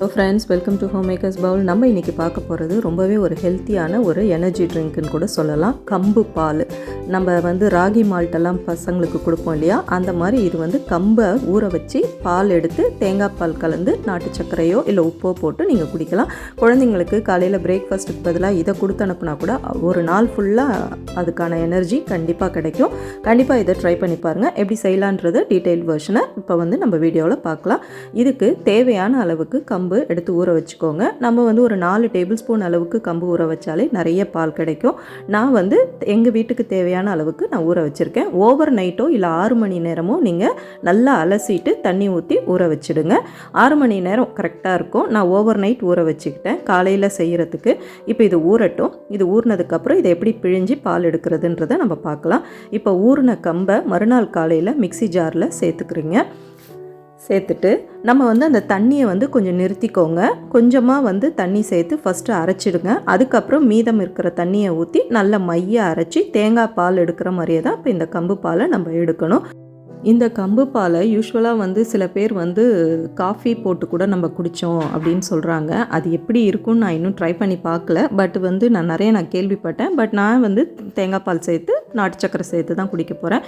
So friends welcome to home makers bowl நம்ம இன்றைக்கி பார்க்க போகிறது ரொம்பவே ஒரு ஹெல்த்தியான ஒரு எனர்ஜி ட்ரிங்க்குன்னு கூட சொல்லலாம். கம்பு பால். நம்ம வந்து ராகி மால்ட்டெல்லாம் பசங்களுக்கு கொடுப்போம் இல்லையா? அந்த மாதிரி இது வந்து கம்பை ஊற வச்சு பால் எடுத்து தேங்காய் பால் கலந்து நாட்டு சர்க்கரையோ இல்லை உப்போ போட்டு நீங்கள் குடிக்கலாம். குழந்தைங்களுக்கு காலையில் பிரேக்ஃபாஸ்ட்டுக்கு பதிலாக இதை கொடுத்து அனுப்புனா கூட ஒரு நாள் ஃபுல்லாக அதுக்கான எனர்ஜி கண்டிப்பாக கிடைக்கும். கண்டிப்பாக இதை ட்ரை பண்ணி பாருங்கள் எப்படி செய்யலான்றது டீட்டெயில் வெர்ஷனை இப்போ வந்து நம்ம வீடியோவில் பார்க்கலாம். இதுக்கு தேவையான அளவுக்கு கம்பு கம்பு எடுத்து ஊற வச்சுக்கோங்க. நம்ம வந்து ஒரு நாலு டேபிள் ஸ்பூன் அளவுக்கு கம்பு ஊற வச்சாலே நிறைய பால் கிடைக்கும். நான் வந்து எங்கள் வீட்டுக்கு தேவையான அளவுக்கு நான் ஊற வச்சுருக்கேன். ஓவர் நைட்டோ இல்லை ஆறு மணி நேரமோ நீங்கள் நல்லா அலசிட்டு தண்ணி ஊற்றி ஊற வச்சிடுங்க. ஆறு மணி நேரம் கரெக்டாக இருக்கும். நான் ஓவர் நைட் ஊற வச்சுக்கிட்டேன். காலையில் செய்கிறதுக்கு இப்போ இது ஊறட்டும். இது ஊறினதுக்கப்புறம் இதை எப்படி பிழிஞ்சு பால் எடுக்கிறதுன்றதை நம்ம பார்க்கலாம். இப்போ ஊறின கம்பை மறுநாள் காலையில் மிக்ஸி ஜாரில் சேர்த்துக்கிறீங்க. சேர்த்துட்டு நம்ம வந்து அந்த தண்ணியை வந்து கொஞ்சம் நிறுத்திக்கோங்க. கொஞ்சமாக வந்து தண்ணி சேர்த்து ஃபஸ்ட்டு அரைச்சிடுங்க. அதுக்கப்புறம் மீதம் இருக்கிற தண்ணியை ஊற்றி நல்ல மைய அரைச்சி தேங்காய் பால் எடுக்கிற மாதிரியே தான் இப்போ இந்த கம்பு பாலை நம்ம எடுக்கணும். இந்த கம்பு பாலை யூஸ்வலாக வந்து சில பேர் வந்து காஃபி போட்டு கூட நம்ம குடித்தோம் அப்படின்னு சொல்கிறாங்க அது எப்படி இருக்கும்னு நான் இன்னும் ட்ரை பண்ணி பார்க்கல. பட் வந்து நான் நிறைய நான் கேள்விப்பட்டேன். பட் நான் வந்து தேங்காய் பால் சேர்த்து நாட்டு சக்கரை சேர்த்து தான் குடிக்க போகிறேன்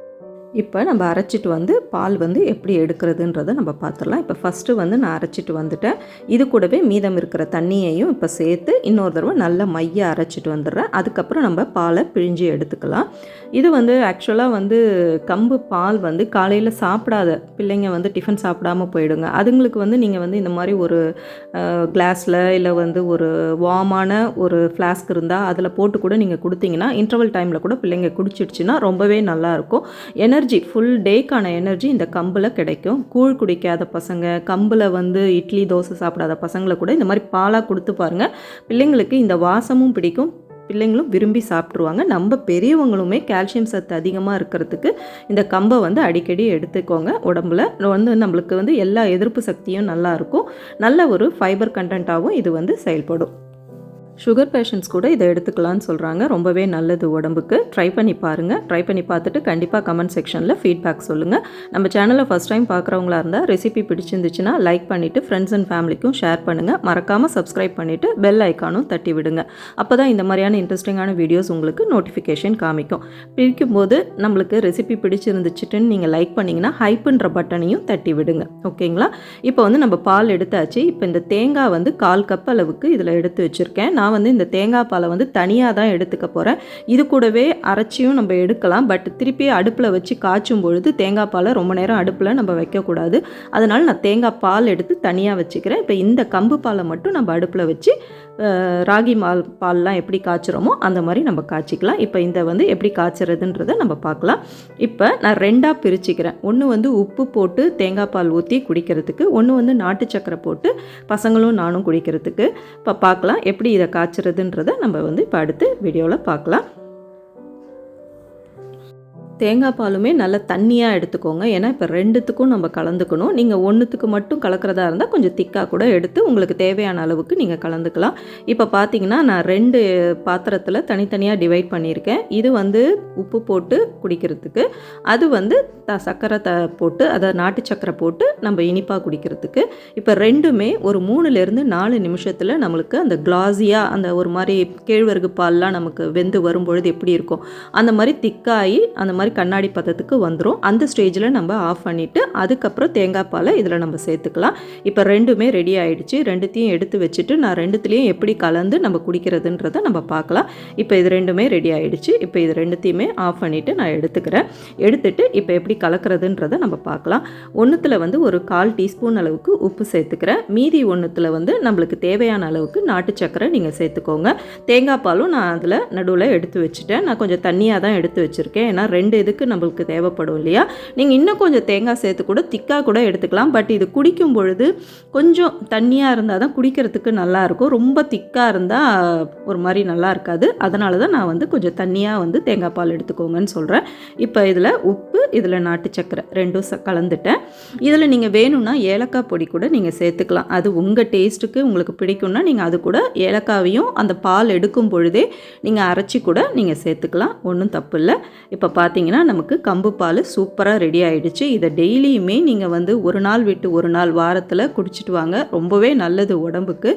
இப்போ நம்ம அரைச்சிட்டு வந்து பால் வந்து எப்படி எடுக்கிறதுன்றதை நம்ம பார்த்துடலாம். இப்போ ஃபஸ்ட்டு வந்து நான் அரைச்சிட்டு வந்துட்டேன். இது கூடவே மீதம் இருக்கிற தண்ணியையும் இப்போ சேர்த்து இன்னொரு தடவை நல்ல மைய அரைச்சிட்டு வந்துடுறேன். அதுக்கப்புறம் நம்ம பாலை பிழிஞ்சு எடுத்துக்கலாம். இது வந்து ஆக்சுவலாக வந்து கம்பு பால் வந்து காலையில் சாப்பிடாத பிள்ளைங்க வந்து டிஃபன் சாப்பிடாம போயிடுங்க. அதுங்களுக்கு வந்து நீங்கள் வந்து இந்த மாதிரி ஒரு கிளாஸில் இல்லை வந்து ஒரு வார்மான ஒரு ஃப்ளாஸ்க் இருந்தால் அதில் போட்டு கூட நீங்கள் கொடுத்தீங்கன்னா இன்டர்வல் டைமில் கூட பிள்ளைங்க குடிச்சிடுச்சுன்னா ரொம்பவே நல்லாயிருக்கும் ஏன்னா எனர்ஜி ஃபுல் டேக்கான எனர்ஜி இந்த கம்பில் கிடைக்கும். கூழ் குடிக்காத பசங்க கம்பில் வந்து இட்லி தோசை சாப்பிடாத பசங்களை கூட இந்த மாதிரி பாலாக கொடுத்து பாருங்கள் பிள்ளைங்களுக்கு இந்த வாசமும் பிடிக்கும். பிள்ளைங்களும் விரும்பி சாப்பிட்ருவாங்க நம்ம பெரியவங்களுமே கால்சியம் சத்து அதிகமாக இருக்கிறதுக்கு இந்த கம்பை வந்து அடிக்கடி எடுத்துக்கோங்க. உடம்புல வந்து நம்மளுக்கு வந்து எல்லா எதிர்ப்பு சக்தியும் நல்லா இருக்கும். நல்ல ஒரு ஃபைபர் கண்டென்ட்டாகவும் இது வந்து செயல்படும். சுகர் பேஷண்ட்ஸ் கூட இதை எடுத்துக்கலாம்னு சொல்கிறாங்க ரொம்பவே நல்லது உடம்புக்கு. ட்ரை பண்ணி பாருங்கள் ட்ரை பண்ணி பார்த்துட்டு கண்டிப்பாக கமெண்ட் செக்ஷனில் ஃபீட்பேக் சொல்லுங்கள் நம்ம சேனலை ஃபஸ்ட் டைம் பார்க்குறவங்களா இருந்தால் ரெசிபி பிடிச்சிருந்துச்சுன்னா லைக் பண்ணிவிட்டு ஃப்ரெண்ட்ஸ் அண்ட் ஃபேமிலிக்கும் ஷேர் பண்ணுங்கள் மறக்காமல் சப்ஸ்கிரைப் பண்ணிவிட்டு பெல் ஐக்கானும் தட்டி விடுங்க. அப்போ தான் இந்த மாதிரியான இன்ட்ரெஸ்டிங்கான வீடியோஸ் உங்களுக்கு நோட்டிஃபிகேஷன் காமிக்கும். பிரிக்கும்போது நம்மளுக்கு ரெசிபி பிடிச்சிருந்துச்சுட்டுன்னு நீங்கள் லைக் பண்ணிங்கன்னா ஹைப்புன்ற பட்டனையும் தட்டி விடுங்க. ஓகேங்களா? இப்போ வந்து நம்ம பால் எடுத்தாச்சு. இப்போ இந்த தேங்காய் வந்து கால் கப் அளவுக்கு இதில் எடுத்து வச்சுருக்கேன். நான் நான் வந்து இந்த தேங்காய் பாலை வந்து தனியாக தான் எடுத்துக்க போகிறேன் இது கூடவே அரைச்சியும் நம்ம எடுக்கலாம். பட் திருப்பி அடுப்பில் வச்சு காய்ச்சும் பொழுது தேங்காய் பாலை ரொம்ப நேரம் அடுப்பில் நம்ம வைக்கக்கூடாது. அதனால் நான் தேங்காய் பால் எடுத்து தனியாக வச்சுக்கிறேன். இப்போ இந்த கம்பு பாலை மட்டும் நம்ம அடுப்பில் வச்சு ராகி மால் பால்லாம் எப்படி காய்ச்சுறோமோ அந்த மாதிரி நம்ம காய்ச்சிக்கலாம். இப்போ இந்த வந்து எப்படி காய்ச்சறதுன்றதை நம்ம பார்க்கலாம். இப்போ நான் ரெண்டாக பிரிச்சுக்கிறேன். ஒன்று வந்து உப்பு போட்டு தேங்காய் பால் ஊற்றி குடிக்கிறதுக்கு ஒன்று வந்து நாட்டு சக்கரை போட்டு பசங்களும் நானும் குடிக்கிறதுக்கு. இப்போ பார்க்கலாம் எப்படி இதை காய்ச்சறதுன்றதை நம்ம வந்து இப்போ அடுத்து வீடியோவில் பார்க்கலாம் தேங்காய் பாலுமே நல்லா தண்ணியாக எடுத்துக்கோங்க. ஏன்னா இப்போ ரெண்டுத்துக்கும் நம்ம கலந்துக்கணும். நீங்கள் ஒன்றுத்துக்கு மட்டும் கலக்கிறதா இருந்தால் கொஞ்சம் திக்காக கூட எடுத்து உங்களுக்கு தேவையான அளவுக்கு நீங்கள் கலந்துக்கலாம். இப்போ பார்த்தீங்கன்னா நான் ரெண்டு பாத்திரத்தில் தனித்தனியாக டிவைட் பண்ணியிருக்கேன். இது வந்து உப்பு போட்டு குடிக்கிறதுக்கு அது வந்து த சர்க்கரை த போட்டு அதை நாட்டு சக்கரை போட்டு நம்ம இனிப்பாக குடிக்கிறதுக்கு. இப்போ ரெண்டுமே ஒரு மூணுலேருந்து நாலு நிமிஷத்தில் நம்மளுக்கு அந்த கிளாஸியாக அந்த ஒரு மாதிரி கேழ்வரகு பால்லாம் நமக்கு வெந்து வரும்பொழுது எப்படி இருக்கும்? அந்த மாதிரி திக்காகி அந்த மாதிரி கண்ணாடி பதத்துக்கு வந்துடும் அந்த ஸ்டேஜில் நம்ம ஆஃப் பண்ணிவிட்டு அதுக்கப்புறம் தேங்காய் பாலை இதில் நம்ம சேர்த்துக்கலாம். இப்போ ரெண்டுமே ரெடி ஆகிடுச்சு ரெண்டுத்தையும் எடுத்து வச்சுட்டு நான் ரெண்டுத்துலேயும் எப்படி கலந்து நம்ம குடிக்கிறதுன்றதை நம்ம பார்க்கலாம். இப்போ இது ரெண்டுமே ரெடி ஆகிடுச்சு இப்போ இது ரெண்டுத்தையுமே ஆஃப் பண்ணிவிட்டு நான் எடுத்துக்கிறேன். எடுத்துட்டு இப்போ எப்படி கலக்கிறதுன்றதை நம்ம பார்க்கலாம். ஒன்றுத்தில் வந்து ஒரு கால் டீஸ்பூன் அளவுக்கு உப்பு சேர்த்துக்கிறேன். மீதி ஒன்றுத்தில் வந்து நம்மளுக்கு தேவையான அளவுக்கு நாட்டு சக்கரை நீங்கள் சேர்த்துக்கோங்க. தேங்காய் பாலும் நான் அதில் நடுவில் எடுத்து வச்சுட்டேன். நான் கொஞ்சம் தண்ணியாக தான் எடுத்து வச்சுருக்கேன். ஏன்னா ரெண்டு எதுக்கு நம்மளுக்கு தேவைப்படும் இல்லையா? நீங்கள் இன்னும் கொஞ்சம் தேங்காய் சேர்த்து கூட திக்காக கூட எடுத்துக்கலாம். பட் இது குடிக்கும் பொழுது கொஞ்சம் தண்ணியாக இருந்தால் தான் குடிக்கிறதுக்கு நல்லாயிருக்கும் ரொம்ப திக்காக இருந்தால் ஒரு மாதிரி நல்லா இருக்காது. அதனால தான் நான் வந்து கொஞ்சம் தண்ணியாக வந்து தேங்காய் பால் எடுத்துக்கோங்கன்னு சொல்கிறேன் இப்போ இதில் உப்பு இதில் நாட்டு சக்கரை ரெண்டும் ச கலந்துட்டேன். இதில் நீங்கள் வேணும்னா ஏலக்காய் பொடி கூட நீங்கள் சேர்த்துக்கலாம். அது உங்கள் டேஸ்ட்டுக்கு உங்களுக்கு பிடிக்கும்னா நீங்கள் அது கூட ஏலக்காவையும் அந்த பால் எடுக்கும் பொழுதே நீங்கள் அரைச்சி கூட நீங்கள் சேர்த்துக்கலாம். ஒன்றும் தப்பு இல்லை. இப்போ பார்த்தீங்க பார்த்தீங்கன்னா நமக்கு கம்பு பால் சூப்பராக ரெடி ஆயிடுச்சு. இதை டெய்லியுமே நீங்கள் வந்து ஒரு நாள் விட்டு ஒரு நாள் வாரத்தில் குடிச்சிட்டு வாங்க. ரொம்பவே நல்லது உடம்புக்கு.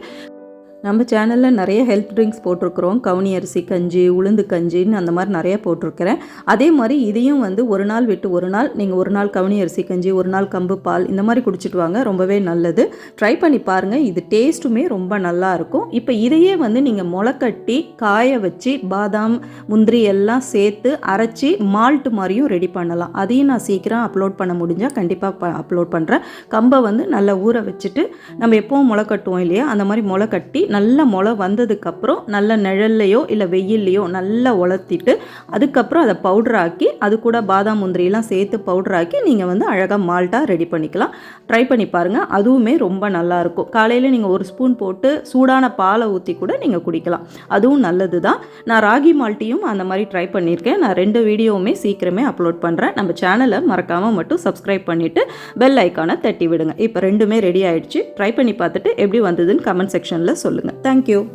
நம்ம சேனலில் நிறைய ஹெல்த் ட்ரிங்க்ஸ் போட்டிருக்கிறோம். கவுனி அரிசி கஞ்சி உளுந்து கஞ்சின்னு அந்த மாதிரி நிறைய போட்டிருக்கிறேன். அதே மாதிரி இதையும் வந்து ஒரு நாள் விட்டு ஒரு நாள் நீங்கள் ஒரு நாள் கவுனி அரிசி கஞ்சி ஒரு நாள் கம்பு பால் இந்த மாதிரி குடிச்சிட்டு வாங்க. ரொம்பவே நல்லது. ட்ரை பண்ணி பாருங்கள் இது டேஸ்ட்டுமே ரொம்ப நல்லா இருக்கும். இப்போ இதையே வந்து நீங்கள் முளைக்கட்டி காய வச்சு பாதாம் முந்திரி எல்லாம் சேர்த்து அரைச்சி மால்ட் மாதிரியும் ரெடி பண்ணலாம். அதையும் நான் சீக்கிரம் அப்லோட் பண்ண முடிஞ்சால் கண்டிப்பாக அப்லோட் பண்ணுறேன் கம்பை வந்து நல்லா ஊற வச்சுட்டு நம்ம எப்போவும் முளை கட்டுவோம் இல்லையா? அந்த மாதிரி முளை கட்டி நல்ல முளை வந்ததுக்கப்புறம் நல்ல நிழல்லையோ இல்லை வெயில்லையோ நல்லா உலர்த்திட்டு அதுக்கப்புறம் அதை பவுடர் ஆக்கி அது கூட பாதாம் முந்திரியெல்லாம் சேர்த்து பவுடர் ஆக்கி நீங்கள் வந்து அழகாக மால்ட்டாக ரெடி பண்ணிக்கலாம். ட்ரை பண்ணி பாருங்கள் அதுவுமே ரொம்ப நல்லாயிருக்கும். காலையில் நீங்கள் ஒரு ஸ்பூன் போட்டு சூடான பாலை ஊற்றி கூட நீங்கள் குடிக்கலாம். அதுவும் நல்லது தான் நான் ராகி மால்ட்டியும் அந்த மாதிரி ட்ரை பண்ணியிருக்கேன். நான் ரெண்டு வீடியோவுமே சீக்கிரமே அப்லோட் பண்ணுறேன் நம்ம சேனலை மறக்காமல் மட்டும் சப்ஸ்கிரைப் பண்ணிவிட்டு பெல் ஐக்கானை தட்டி விடுங்க. இப்போ ரெண்டுமே ரெடி ஆயிடுச்சு. ட்ரை பண்ணி பார்த்துட்டு எப்படி வந்ததுன்னு கமெண்ட் செக்ஷனில் சொல்லுங்கள் தேங்க்யூ